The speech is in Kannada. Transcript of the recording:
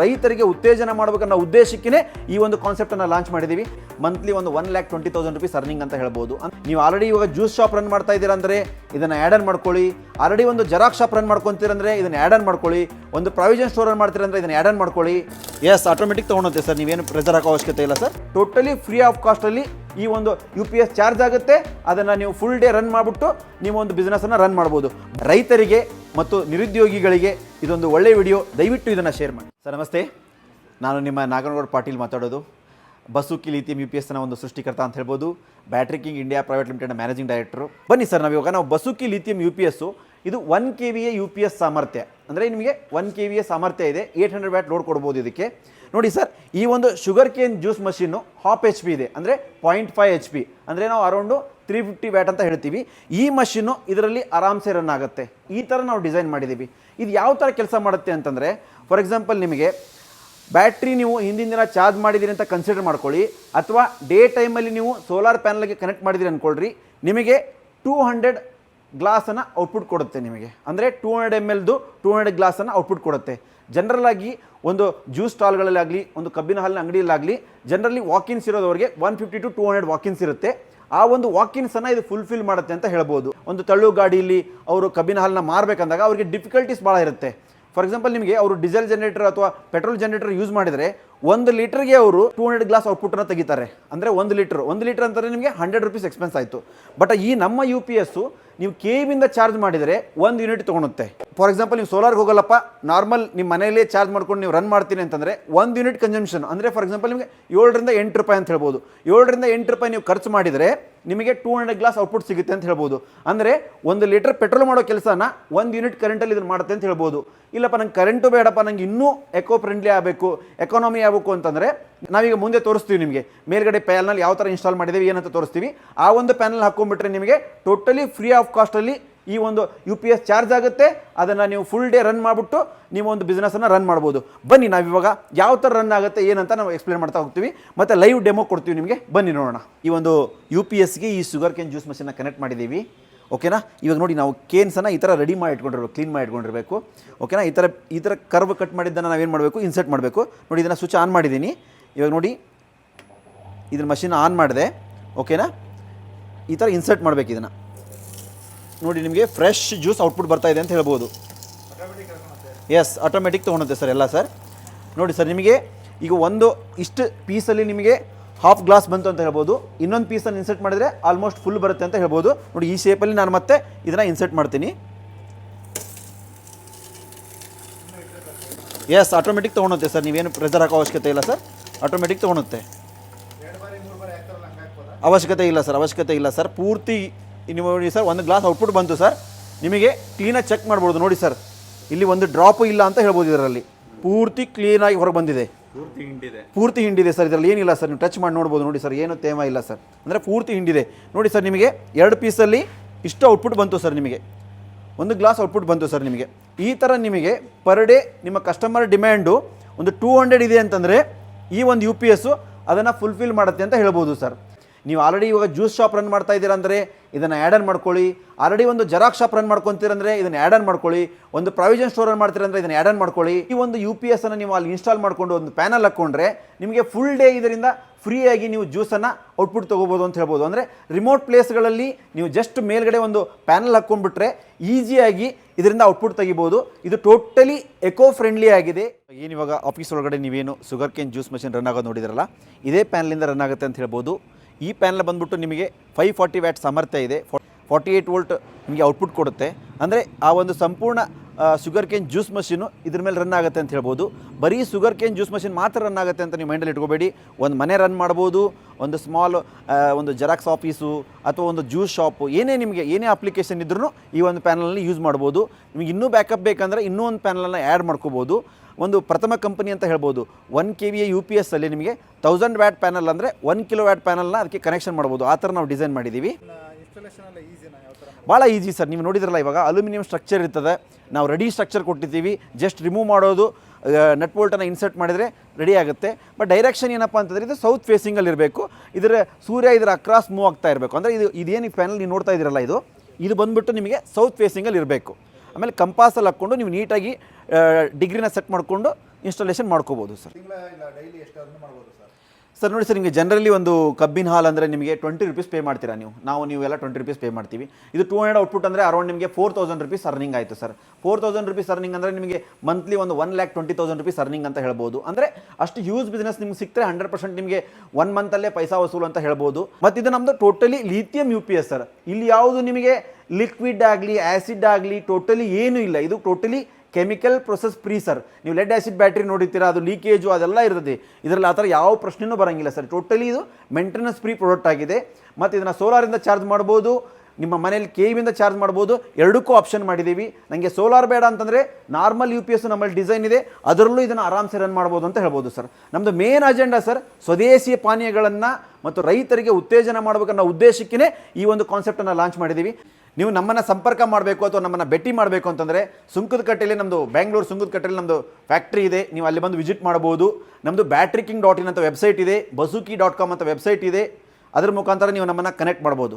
ರೈತರಿಗೆ ಉತ್ತೇಜನ ಮಾಡಬೇಕನ್ನೋ ಉದ್ದೇಶಕ್ಕೇ ಈ ಒಂದು ಕಾನ್ಸೆಪ್ಟನ್ನು ಲಾಂಚ್ ಮಾಡಿದ್ದೀವಿ ಮಂತ್ಲಿ ಒಂದು one lakh twenty thousand rupees earning ಅಂತ ಹೇಳ್ಬೋದು. ನೀವು ಆಲ್ರೆಡಿ ಇವಾಗ ಜ್ಯೂಸ್ ಶಾಪ್ ರನ್ ಮಾಡ್ತಾ ಇದ್ದೀರಾ ಅಂದರೆ ಇದನ್ನು ಆ್ಯಡ್ ಆನ್ ಮಾಡ್ಕೊಳ್ಳಿ. ಆಲ್ರೆಡಿ ಒಂದು ಜೆರಾಕ್ಸ್ ಶಾಪ್ ರನ್ ಮಾಡ್ಕೊಂತೀರಂದ್ರೆ ಇದನ್ನು ಆ್ಯಡ್ ಆನ್ ಮಾಡ್ಕೊಳ್ಳಿ. ಒಂದು ಪ್ರಾವಿಷನ್ ಸ್ಟೋರ್ ರನ್ ಮಾಡ್ತೀರಂದ್ರೆ ಇದನ್ನು ಆ್ಯಡ್ ಆನ್ ಮಾಡ್ಕೊಳ್ಳಿ. ಎಸ್ ಆಟೋಮೆಟಿಕ್ ತೊಗೊಳುತ್ತೆ ಸರ್. ನೀವೇನು ಪ್ರೆಸರ್ ಹಾಕೋ ಅವಶ್ಯಕತೆ ಇಲ್ಲ ಸರ್. ಟೋಟಲಿ ಫ್ರೀ ಆಫ್ ಕಾಸ್ಟಲ್ಲಿ ಈ ಒಂದು ಯು ಪಿ ಎಸ್ ಚಾರ್ಜ್ ಆಗುತ್ತೆ. ಅದನ್ನು ನೀವು ಫುಲ್ ಡೇ ರನ್ ಮಾಡಿಬಿಟ್ಟು ನೀವು ಒಂದು ಬಿಸ್ನೆಸ್ಸನ್ನು ರನ್ ಮಾಡ್ಬೋದು. ರೈತರಿಗೆ ಮತ್ತು ನಿರುದ್ಯೋಗಿಗಳಿಗೆ ಇದೊಂದು ಒಳ್ಳೆಯ ವಿಡಿಯೋ, ದಯವಿಟ್ಟು ಇದನ್ನು ಶೇರ್ ಮಾಡಿ. ಸರ್, ನಮಸ್ತೆ. ನಾನು ನಿಮ್ಮ ನಾಗನಗೌಡ ಪಾಟೀಲ್ ಮಾತಾಡೋದು. ಬಸುಕಿ ಲಿಥಿಯಂ ಯು ಪಿ ಎಸ್ನ ಒಂದು ಸೃಷ್ಟಿಕರ್ತ ಅಂತ ಹೇಳ್ಬೋದು. Battery king India private limited managing director ಬನ್ನಿ ಸರ್, ನಾವು ಇವಾಗ ನಾವು Basuki lithium U P S ಇದು ಒನ್ ಕೆ ವಿಯ ಯು ಪಿ ಎಸ್ ಸಾಮರ್ಥ್ಯ. ಅಂದರೆ ನಿಮಗೆ ಒನ್ ಕೆ ವಿಯ ಸಾಮರ್ಥ್ಯ ಇದೆ ಏಯ್ಟ್ ಹಂಡ್ರೆಡ್ ವ್ಯಾಟ್ ಲೋಡ್ ಕೊಡ್ಬೋದು ಇದಕ್ಕೆ. ನೋಡಿ ಸರ್, ಈ ಒಂದು sugar cane juice machine half H P ಇದೆ. ಅಂದರೆ ಪಾಯಿಂಟ್ ಫೈವ್ ಎಚ್ ಪಿ ಅಂದರೆ ನಾವು ಅರೌಂಡು ತ್ರೀ ಫಿಫ್ಟಿ ವ್ಯಾಟ್ ಅಂತ ಹೇಳ್ತೀವಿ. ಈ ಮಷೀನು ಇದರಲ್ಲಿ ಆರಾಮ್ಸೆ ರನ್ ಆಗುತ್ತೆ. ಈ ಥರ ನಾವು ಡಿಸೈನ್ ಮಾಡಿದ್ದೀವಿ. ಇದು ಯಾವ ಥರ ಕೆಲಸ ಮಾಡುತ್ತೆ ಅಂತಂದರೆ ಫಾರ್ ಎಕ್ಸಾಂಪಲ್ ನಿಮಗೆ ಬ್ಯಾಟ್ರಿ ನೀವು ಹಿಂದಿನ ದಿನ ಚಾರ್ಜ್ ಮಾಡಿದ್ದೀರಿ ಅಂತ ಕನ್ಸಿಡರ್ ಮಾಡ್ಕೊಳ್ಳಿ. ಅಥವಾ ಡೇ ಟೈಮಲ್ಲಿ ನೀವು ಸೋಲಾರ್ ಪ್ಯಾನಲ್ಗೆ ಕನೆಕ್ಟ್ ಮಾಡಿದ್ದೀರಿ ಅಂದ್ಕೊಳ್ರಿ ನಿಮಗೆ ಟೂ ಹಂಡ್ರೆಡ್ ಗ್ಲಾಸನ್ನು ಔಟ್ಪುಟ್ ಕೊಡುತ್ತೆ ನಿಮಗೆ. ಅಂದರೆ ಟೂ ಹಂಡ್ರೆಡ್ ಎಂ ಎಲ್ದು ಟೂ ಹಂಡ್ರೆಡ್ ಗ್ಲಾಸನ್ನು ಔಟ್ಪುಟ್ ಕೊಡುತ್ತೆ. ಜನರಲ್ ಆಗಿ ಒಂದು ಜ್ಯೂಸ್ ಸ್ಟಾಲ್ಗಳಲ್ಲಾಗಲಿ ಒಂದು ಕಬ್ಬಿನ ಹಾಲಿನ ಅಂಗಡಿಯಲ್ಲಾಗಲಿ generally Watkins ಇರೋದವರಿಗೆ one fifty to two hundred walk ins ಇರುತ್ತೆ. ಆ ಒಂದು ವಾಕಿನ್ಸನ್ನು ಇದು ಫುಲ್ಫಿಲ್ ಮಾಡುತ್ತೆ ಅಂತ ಹೇಳ್ಬೋದು. ಒಂದು ತಳ್ಳು ಗಾಡಿಯಲ್ಲಿ ಅವರು ಕಬ್ಬಿನ ಹಾಲನ್ನ ಮಾರಬೇಕಂದಾಗ ಅವರಿಗೆ ಡಿಫಿಕಲ್ಟೀಸ್ ಭಾಳ ಇರುತ್ತೆ. ಫಾರ್ ಎಕ್ಸಾಂಪಲ್ ನಿಮಗೆ ಅವರು ಡೀಸೆಲ್ ಜನರೇಟರ್ ಅಥವಾ ಪೆಟ್ರೋಲ್ ಜನರೇಟರ್ ಯೂಸ್ ಮಾಡಿದರೆ ಒಂದು ಲೀಟರ್ಗೆ ಅವರು ಟೂ ಹಂಡ್ರೆಡ್ ಗ್ಲಾಸ್ ಔಟ್ಪುಟನ್ನು ತೆಗಿತಾರೆ. ಅಂದರೆ ಒಂದು ಲೀಟರ್. ಒಂದು ಲೀಟರ್ ಅಂತಂದರೆ ನಿಮಗೆ ಹಂಡ್ರೆಡ್ ರುಪೀಸ್ ಎಕ್ಸ್ಪೆನ್ಸ್ ಆಯಿತು. ಬಟ್ ಈ ನಮ್ಮ ಯು ಪಿ ಎಸ್ಸು ನೀವು ಕೆ ಇಂದ ಚಾರ್ಜ್ ಮಾಡಿದರೆ ಒಂದು ಯೂನಿಟ್ ತೊಗೊಳುತ್ತೆ. ಫಾರ್ ಎಕ್ಸಾಂಪಲ್ ನೀವು ಸೋಲಾರ್ಗೆ ಹೋಗಲ್ಲಪ್ಪ ನಾರ್ಮಲ್ ನಿಮ್ಮ ಮನೆಯಲ್ಲೇ ಚಾರ್ಜ್ ಮಾಡ್ಕೊಂಡು ನೀವು ರನ್ ಮಾಡ್ತೀನಿ ಅಂತಂದರೆ ಒಂದು ಯೂನಿಟ್ ಕನ್ಸಂಪ್ಷನ್ ಅಂದರೆ ಫಾರ್ ಎಕ್ಸಾಂಪಲ್ ನಿಮಗೆ ಏಳರಿಂದ ಎಂಟು ರೂಪಾಯಿ ಅಂತ ಹೇಳ್ಬೋದು. ಏಳರಿಂದ ಎಂಟು ರೂಪಾಯಿ ನೀವು ಖರ್ಚು ಮಾಡಿದರೆ ನಿಮಗೆ ಟೂ ಹಂಡ್ರೆಡ್ ಗ್ಲಾಸ್ ಔಟ್ಪುಟ್ ಸಿಗುತ್ತೆ ಅಂತ ಹೇಳ್ಬೋದು. ಅಂದರೆ ಒಂದು ಲೀಟರ್ ಪೆಟ್ರೋಲ್ ಮಾಡೋ ಕೆಲಸನ ಒಂದು ಯೂನಿಟ್ ಕರೆಂಟಲ್ಲಿ ಇದನ್ನು ಮಾಡುತ್ತೆ ಅಂತ ಹೇಳ್ಬೋದು. ಇಲ್ಲಪ್ಪ, ನಂಗೆ ಕರೆಂಟು ಬೇಡಪ್ಪ, ನಂಗೆ ಇನ್ನೂ ಎಕೋ ಫ್ರೆಂಡ್ಲಿ ಆಗಬೇಕು ಎಕಾನಮಿ ಆಗಬೇಕು ಅಂತಂದರೆ ನಾವೀಗ ಮುಂದೆ ತೋರಿಸ್ತೀವಿ ನಿಮಗೆ. ಮೇಲ್ಗಡೆ ಪ್ಯಾನಲ್ ಯಾವ ಥರ ಇನ್ಸ್ಟಾಲ್ ಮಾಡಿದ್ದೀವಿ, ಏನಂತ ತೋರಿಸ್ತೀವಿ. ಆ ಒಂದು ಪ್ಯಾನಲ್ ಹಾಕೊಂಡ್ಬಿಟ್ರೆ ನಿಮಗೆ ಟೋಟಲಿ ಫ್ರೀ ಆಫ್ ಕಾಸ್ಟಲ್ಲಿ ಈ ಒಂದು ಯು ಪಿ ಎಸ್ ಚಾರ್ಜ್ ಆಗುತ್ತೆ. ಅದನ್ನು ನೀವು ಫುಲ್ ಡೇ ರನ್ ಮಾಡಿಬಿಟ್ಟು ನೀವು ಒಂದು ಬಿಸ್ನೆಸ್ಸನ್ನು ರನ್ ಮಾಡ್ಬೋದು. ಬನ್ನಿ ನಾವು ಇವಾಗ ಯಾವ ಥರ ರನ್ ಆಗುತ್ತೆ, ಏನಂತ ನಾವು ಎಕ್ಸ್ಪ್ಲೇನ್ ಮಾಡ್ತಾ ಹೋಗ್ತೀವಿ. ಮತ್ತು ಲೈವ್ ಡೆಮೋ ಕೊಡ್ತೀವಿ ನಿಮಗೆ. ಬನ್ನಿ ನೋಡೋಣ. ಈ ಒಂದು ಯು ಪಿ ಎಸ್ಗೆ ಈ ಶುಗರ್ ಕೇನ್ ಜ್ಯೂಸ್ ಮಷಿನ್ನ ಕನೆಕ್ಟ್ ಮಾಡಿದ್ದೀವಿ. ಓಕೆನಾ ಇವಾಗ ನೋಡಿ ನಾವು ಕೇನ್ಸನ್ನು ಈ ಥರ ರೆಡಿ ಮಾಡಿ ಇಟ್ಕೊಂಡಿರ್ಬೇಕು ಕ್ಲೀನ್ ಮಾಡಿ ಇಟ್ಕೊಂಡಿರಬೇಕು. ಓಕೆನಾ ಈ ಥರ ಈ ಥರ ಕರ್ವ್ ಕಟ್ ಮಾಡಿದ್ದನ್ನು ನಾವೇನು ಮಾಡಬೇಕು? ಇನ್ಸರ್ಟ್ ಮಾಡಬೇಕು. ನೋಡಿ ಇದನ್ನು ಸ್ವಿಚ್ ಆನ್ ಮಾಡಿದ್ದೀನಿ. ಇವಾಗ ನೋಡಿ ಇದನ್ನ ಮಷಿನ್ ಆನ್ ಮಾಡಿದೆ ಓಕೆನಾ ಈ ಥರ ಇನ್ಸರ್ಟ್ ಮಾಡಬೇಕು ಇದನ್ನು. ನೋಡಿ, ನಿಮಗೆ ಫ್ರೆಶ್ ಜ್ಯೂಸ್ ಔಟ್ಪುಟ್ ಬರ್ತಾ ಇದೆ ಅಂತ ಹೇಳ್ಬೋದು. ಎಸ್ ಆಟೋಮೆಟಿಕ್ ತೊಗೊಳುತ್ತೆ ಸರ್ ಎಲ್ಲ ಸರ್ ನೋಡಿ ಸರ್ ನಿಮಗೆ ಈಗ ಒಂದು ಇಷ್ಟು ಪೀಸಲ್ಲಿ ನಿಮಗೆ ಹಾಫ್ ಗ್ಲಾಸ್ ಬಂತು ಅಂತ ಹೇಳ್ಬೋದು. ಇನ್ನೊಂದು ಪೀಸನ್ನು ಇನ್ಸರ್ಟ್ ಮಾಡಿದರೆ ಆಲ್ಮೋಸ್ಟ್ ಫುಲ್ ಬರುತ್ತೆ ಅಂತ ಹೇಳ್ಬೋದು. ನೋಡಿ, ಈ ಶೇಪಲ್ಲಿ ನಾನು ಮತ್ತೆ ಇದನ್ನು ಇನ್ಸರ್ಟ್ ಮಾಡ್ತೀನಿ. ಎಸ್ ಆಟೋಮೆಟಿಕ್ ತೊಗೊಳುತ್ತೆ ಸರ್ ನೀವೇನು ಪ್ರೆಸರ್ ಹಾಕೋ ಅವಶ್ಯಕತೆ ಇಲ್ಲ ಸರ್ ಆಟೋಮೆಟಿಕ್ ತೊಗೊಳುತ್ತೆ. ಅವಶ್ಯಕತೆ ಇಲ್ಲ ಸರ್ ಅವಶ್ಯಕತೆ ಇಲ್ಲ ಸರ್. ಪೂರ್ತಿ ನೀವು ನೋಡಿ ಸರ್ ಒಂದು ಗ್ಲಾಸ್ ಔಟ್ಪುಟ್ ಬಂತು ಸರ್. ನಿಮಗೆ ಕ್ಲೀನಾಗಿ ಚೆಕ್ ಮಾಡ್ಬೋದು. ನೋಡಿ ಸರ್ ಇಲ್ಲಿ ಒಂದು ಡ್ರಾಪ್ ಇಲ್ಲ ಅಂತ ಹೇಳ್ಬೋದು ಇದರಲ್ಲಿ. ಪೂರ್ತಿ ಕ್ಲೀನಾಗಿ ಹೊರಗೆ ಬಂದಿದೆ. ಪೂರ್ತಿ ಹಿಂಡಿದೆ. ಪೂರ್ತಿ ಹಿಂಡಿದೆ ಸರ್ ಇದರಲ್ಲಿ ಏನಿಲ್ಲ ಸರ್ ನೀವು ಟಚ್ ಮಾಡಿ ನೋಡ್ಬೋದು. ನೋಡಿ ಸರ್ ಏನು ತೇಮ ಇಲ್ಲ ಸರ್. ಅಂದರೆ ಪೂರ್ತಿ ಹಿಂಡಿದೆ. ನೋಡಿ ಸರ್ ನಿಮಗೆ ಎರಡು ಪೀಸಲ್ಲಿ ಇಷ್ಟು ಔಟ್ಪುಟ್ ಬಂತು ಸರ್ ನಿಮಗೆ. ಒಂದು ಗ್ಲಾಸ್ ಔಟ್ಪುಟ್ ಬಂತು ಸರ್ ನಿಮಗೆ. ಈ ಥರ ನಿಮಗೆ ಪರ್ ಡೇ ನಿಮ್ಮ ಕಸ್ಟಮರ್ ಡಿಮ್ಯಾಂಡು ಒಂದು ಟೂ ಹಂಡ್ರೆಡ್ ಇದೆ ಅಂತಂದರೆ ಈ ಒಂದು ಯು ಪಿ ಎಸ್ಸು ಅದನ್ನು ಫುಲ್ಫಿಲ್ ಮಾಡುತ್ತೆ ಅಂತ ಹೇಳ್ಬೋದು ಸರ್ ನೀವು ಆಲ್ರೆಡಿ ಇವಾಗ ಜ್ಯೂಸ್ ಶಾಪ್ ರನ್ ಮಾಡ್ತಾ ಇದ್ದೀರಾ ಅಂದರೆ ಇದನ್ನು ಆ್ಯಡ್ ಆನ್ ಮಾಡ್ಕೊಳ್ಳಿ. ಆಲ್ರೆಡಿ ಒಂದು ಜೆರಾಕ್ಸ್ ಶಾಪ್ ರನ್ ಮಾಡ್ಕೊತೀರಂದ್ರೆ ಇದನ್ನು ಆ್ಯಡ್ ಆನ್ ಮಾಡ್ಕೊಳ್ಳಿ. ಒಂದು ಪ್ರಾವಿಷನ್ ಸ್ಟೋರ್ ರನ್ ಮಾಡ್ತೀರಂದ್ರೆ ಇದನ್ನು ಆ್ಯಡ್ ಆನ್ ಮಾಡ್ಕೊಳ್ಳಿ. ಈ ಒಂದು ಯು ಪಿ ಎಸ್ ಅನ್ನು ನೀವು ಅಲ್ಲಿ ಇನ್ಸ್ಟಾಲ್ ಮಾಡಿಕೊಂಡು ಒಂದು ಪ್ಯಾನಲ್ ಹಾಕ್ಕೊಂಡ್ರೆ ನಿಮಗೆ ಫುಲ್ ಡೇ ಇದರಿಂದ ಫ್ರೀಯಾಗಿ ನೀವು ಜ್ಯೂಸನ್ನು ಔಟ್ಪುಟ್ ತೊಗೋಬೋದು ಅಂತ ಹೇಳ್ಬೋದು. ಅಂದರೆ ರಿಮೋಟ್ ಪ್ಲೇಸ್ಗಳಲ್ಲಿ ನೀವು ಜಸ್ಟ್ ಮೇಲ್ಗಡೆ ಒಂದು ಪ್ಯಾನಲ್ ಹಾಕ್ಕೊಂಡ್ಬಿಟ್ರೆ ಈಸಿಯಾಗಿ ಇದರಿಂದ ಔಟ್ಪುಟ್ ತೆಗಿಬೋದು. ಇದು ಟೋಟಲಿ ಎಕೋ ಫ್ರೆಂಡ್ಲಿ ಆಗಿದೆ ಏನಿವಾಗ ಆಫೀಸ್ ಒಳಗಡೆ ನೀವೇನು sugar cane juice machine run ಆಗೋದು ನೋಡಿದ್ರಲ್ಲ? ಇದೇ ಪ್ಯಾನಲಿಂದ ರನ್ ಆಗುತ್ತೆ ಅಂತ ಹೇಳ್ಬೋದು. ಈ ಪ್ಯಾನಲ್ ಬಂದ್ಬಿಟ್ಟು ನಿಮಗೆ ಫೈವ್ ಫಾರ್ಟಿ ವ್ಯಾಟ್ ಸಾಮರ್ಥ್ಯ ಇದೆ. ಫಾರ್ಟಿ ಏಯ್ಟ್ ವೋಲ್ಟ್ ನಿಮಗೆ ಔಟ್ಪುಟ್ ಕೊಡುತ್ತೆ. ಅಂದರೆ ಆ ಒಂದು ಸಂಪೂರ್ಣ ಶುಗರ್ ಕೇನ್ ಜ್ಯೂಸ್ ಮಷೀನು ಇದ್ರ ಮೇಲೆ ರನ್ ಆಗುತ್ತೆ ಅಂತ ಹೇಳ್ಬೋದು. ಬರೀ ಶುಗರ್ ಕೇನ್ ಜ್ಯೂಸ್ ಮಷೀನ್ ಮಾತ್ರ ರನ್ ಆಗುತ್ತೆ ಅಂತ ನೀವು ಮೈಂಡಲ್ಲಿ ಇಟ್ಕೋಬೇಡಿ. ಒಂದು ಮನೆ ರನ್ ಮಾಡ್ಬೋದು, ಒಂದು ಸ್ಮಾಲ್ ಒಂದು ಜೆರಾಕ್ಸ್ ಆಫೀಸು ಅಥವಾ ಒಂದು ಜ್ಯೂಸ್ ಶಾಪು ಏನೇ ನಿಮಗೆ, ಏನೇ ಅಪ್ಲಿಕೇಶನ್ ಇದ್ರೂ ಈ ಒಂದು ಪ್ಯಾನಲಲ್ಲಿ ಯೂಸ್ ಮಾಡ್ಬೋದು. ನಿಮಗೆ ಇನ್ನೂ ಬ್ಯಾಕಪ್ ಬೇಕಂದರೆ ಇನ್ನೂ ಒಂದು ಪ್ಯಾನಲನ್ನು ಆ್ಯಡ್ ಮಾಡ್ಕೋಬೋದು. ಒಂದು ಪ್ರಥಮ ಕಂಪನಿ ಅಂತ ಹೇಳ್ಬೋದು. ಒನ್ ಕೆ ವಿಯ ಯು ಪಿ ಎಸ್ ಅಲ್ಲಿ ನಿಮಗೆ ತೌಸಂಡ್ ವ್ಯಾಟ್ ಪ್ಯಾನಲ್ ಅಂದರೆ ಒನ್ ಕಿಲೋ ವ್ಯಾಟ್ ಪ್ಯಾನಲ್ನ ಅದಕ್ಕೆ ಕನೆಕ್ಷನ್ ಮಾಡ್ಬೋದು. ಆ ಥರ ನಾವು ಡಿಸೈನ್ ಮಾಡಿದ್ದೀವಿ. ಭಾಳ ಈಸಿ ಸರ್. ನೀವು ನೋಡಿದ್ರಲ್ಲ ಇವಾಗ ಅಲ್ಯೂಮಿನಿಯಂ ಸ್ಟ್ರಕ್ಚರ್ ಇರ್ತದೆ. ನಾವು ರೆಡಿ ಸ್ಟ್ರಕ್ಚರ್ ಕೊಟ್ಟಿದ್ದೀವಿ. ಜಸ್ಟ್ ರಿಮೂವ್ ಮಾಡೋದು ನಟ್ ಬೋಲ್ಟನ್ನು ಇನ್ಸರ್ಟ್ ಮಾಡಿದರೆ ರೆಡಿ ಆಗುತ್ತೆ. ಬಟ್ ಡೈರೆಕ್ಷನ್ ಏನಪ್ಪ ಅಂತಂದರೆ ಇದು ಸೌತ್ ಫೇಸಿಂಗಲ್ಲಿ ಇರಬೇಕು. ಇದರ ಸೂರ್ಯ ಇದರ ಅಕ್ರಾಸ್ ಮೂವ್ ಆಗ್ತಾ ಇರಬೇಕು. ಅಂದರೆ ಇದು, ಇದೇನು ಪ್ಯಾನಲ್ ನೀವು ನೋಡ್ತಾ ಇದ್ದೀರಲ್ಲ ಇದು? ಇದು ಬಂದ್ಬಿಟ್ಟು ನಿಮಗೆ ಸೌತ್ ಫೇಸಿಂಗಲ್ಲಿ ಇರಬೇಕು. ಆಮೇಲೆ ಕಂಪಾಸಲ್ಲಿ ಹಾಕ್ಕೊಂಡು ನೀವು ನೀಟಾಗಿ ಡಿಗ್ರಿನ ಸೆಟ್ ಮಾಡಿಕೊಂಡು ಇನ್ಸ್ಟಾಲೇಷನ್ ಮಾಡ್ಕೋಬೋದು ಸರ್ ತಿಂಗಳ ಇಲ್ಲ ಡೈಲಿ ಎಷ್ಟು ಅರ್ನ್ ಮಾಡ್ಬೋದು ಸರ್ ಸರ್ ನೋಡಿ ಸರ್ ನಿಮಗೆ ಜನರಲಿ ಒಂದು ಕಬ್ಬಿನ ಹಾಲ್ ಅಂದರೆ ನಿಮಗೆ ಟ್ವೆಂಟಿ ರುಪೀಸ್ ಪೇ ಮಾಡ್ತೀರಾ ನೀವು? ನಾವು ನೀವು ಎಲ್ಲ ಟ್ವೆಂಟಿ ರುಪೀಸ್ ಪೇ ಮಾಡ್ತೀವಿ. ಇದು ಟೂ ಹಂಡ್ರೆಡ್ ಔಟ್ಪುಟ್ ಅಂದರೆ ಅರೌಂಡ್ ನಿಮಗೆ ಫೋರ್ ತೌಸಂಡ್ ರುಪೀಸ್ ಅರ್ನಿಂಗ್ ಆಯಿತು sir four thousand rupees earning ಅಂದರೆ ನಿಮಗೆ ಮಂತ್ಲಿ ಒಂದು one lakh twenty thousand rupees earning ಅಂತ ಹೇಳ್ಬೋದು. ಅಂದರೆ ಅಷ್ಟು ಯೂಸ್ ಬಿಸ್ನೆಸ್ ನಿಮ್ಗೆ ಸಿಕ್ಕರೆ ಹಂಡ್ರೆಡ್ ಪರ್ಸೆಂಟ್ ನಿಮಗೆ ಒನ್ ಮಂತಲ್ಲೇ ಪೈಸಾ ವಸೂಲು ಅಂತ ಹೇಳ್ಬೋದು. ಮತ್ತು ಇದು ನಮ್ಮದು totally lithium U P S sir ಇಲ್ಲಿ ಯಾವುದು ನಿಮಗೆ ಲಿಕ್ವಿಡ್ ಆಗಲಿ ಆ್ಯಸಿಡ್ ಆಗಲಿ ಟೋಟಲಿ ಏನೂ ಇಲ್ಲ. ಇದು totally chemical process free, sir. ನೀವು ಲೆಡ್ ಆ್ಯಸಿಡ್ ಬ್ಯಾಟ್ರಿ ನೋಡಿರ್ತೀರಾ, ಅದು ಲೀಕೇಜು, ಅದೆಲ್ಲ ಇರ್ತದೆ. ಇದರಲ್ಲಿ ಆ ಥರ ಯಾವ ಪ್ರಶ್ನೆನೂ ಬರೋಂಗಿಲ್ಲ, ಸರ್. ಟೋಟಲಿ ಇದು ಮೇಂಟೆನೆನ್ಸ್ ಫ್ರೀ ಪ್ರಾಡಕ್ಟ್ ಆಗಿದೆ. ಮತ್ತು ಇದನ್ನು ಸೋಲಾರಿಂದ ಚಾರ್ಜ್ ಮಾಡ್ಬೋದು, ನಿಮ್ಮ ಮನೇಲಿ ಕೆ ವಿಂದ ಚಾರ್ಜ್ ಮಾಡ್ಬೋದು, ಎರಡಕ್ಕೂ ಆಪ್ಷನ್ ಮಾಡಿದ್ದೀವಿ. ನನಗೆ ಸೋಲಾರ್ ಬೇಡ ಅಂತಂದರೆ ನಾರ್ಮಲ್ ಯು ಪಿ ಎಸ್ ನಮ್ಮಲ್ಲಿ ಡಿಸೈನ್ ಇದೆ, ಅದರಲ್ಲೂ ಇದನ್ನು ಆರಾಮ್ಸೆ ರನ್ ಮಾಡ್ಬೋದು ಅಂತ ಹೇಳ್ಬೋದು, ಸರ್. ನಮ್ಮದು ಮೇನ್ ಅಜೆಂಡಾ ಸರ್, ಸ್ವದೇಶಿ ಪಾನೀಯಗಳನ್ನು ಮತ್ತು ರೈತರಿಗೆ ಉತ್ತೇಜನ ಮಾಡಬೇಕನ್ನೋ ಉದ್ದೇಶಕ್ಕೇ ಈ ಒಂದು ಕಾನ್ಸೆಪ್ಟನ್ನು ಲಾಂಚ್ ಮಾಡಿದ್ದೀವಿ. ನೀವು ನಮ್ಮನ್ನು ಸಂಪರ್ಕ ಮಾಡಬೇಕು ಅಥವಾ ನಮ್ಮನ್ನು ಭೇಟಿ ಮಾಡಬೇಕು ಅಂತಂದರೆ ಸುಂಕದ ಕಟ್ಟೆಯಲ್ಲಿ ನಮ್ಮದು ಬೆಂಗಳೂರು ಸುಂಕದ ಕಟ್ಟೆಯಲ್ಲಿ ನಮ್ಮದು ಫ್ಯಾಕ್ಟ್ರಿ ಇದೆ. ನೀವು ಅಲ್ಲಿ ಬಂದು ವಿಸಿಟ್ ಮಾಡ್ಬೋದು ನಮ್ಮದು ಬ್ಯಾಟ್ರಿ ಕಿಂಗ್ ಡಾಟ್ ಇನ್ ಅಂತ ವೆಬ್ಸೈಟ್ ಇದೆ. ಬಸುಕಿ ಡಾಟ್ ಕಾಮ್ ಅಂತ ವೆಬ್ಸೈಟ್ ಇದೆ. ಅದರ ಮುಖಾಂತರ ನೀವು ನಮ್ಮನ್ನು ಕನೆಕ್ಟ್ ಮಾಡ್ಬೋದು.